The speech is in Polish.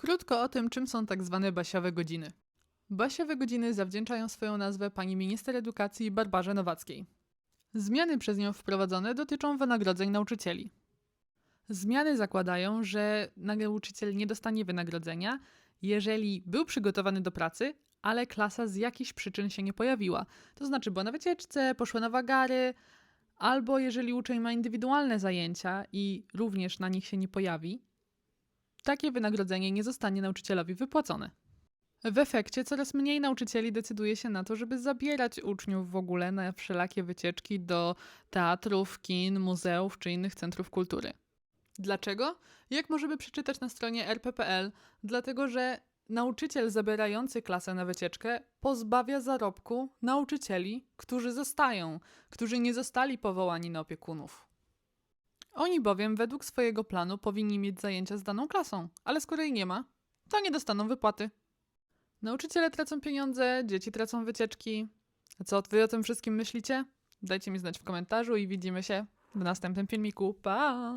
Krótko o tym, czym są tak zwane basiowe godziny. Basiowe godziny zawdzięczają swoją nazwę pani minister edukacji Barbarze Nowackiej. Zmiany przez nią wprowadzone dotyczą wynagrodzeń nauczycieli. Zmiany zakładają, że nauczyciel nie dostanie wynagrodzenia, jeżeli był przygotowany do pracy, ale klasa z jakichś przyczyn się nie pojawiła. To znaczy, była na wycieczce, poszła na wagary, albo jeżeli uczeń ma indywidualne zajęcia i również na nich się nie pojawi, takie wynagrodzenie nie zostanie nauczycielowi wypłacone. W efekcie coraz mniej nauczycieli decyduje się na to, żeby zabierać uczniów w ogóle na wszelakie wycieczki do teatrów, kin, muzeów czy innych centrów kultury. Dlaczego? Jak możemy przeczytać na stronie rp.pl? Dlatego, że nauczyciel zabierający klasę na wycieczkę pozbawia zarobku nauczycieli, którzy zostają, którzy nie zostali powołani na opiekunów. Oni bowiem według swojego planu powinni mieć zajęcia z daną klasą, ale skoro jej nie ma, to nie dostaną wypłaty. Nauczyciele tracą pieniądze, dzieci tracą wycieczki. A co wy o tym wszystkim myślicie? Dajcie mi znać w komentarzu i widzimy się w następnym filmiku. Pa!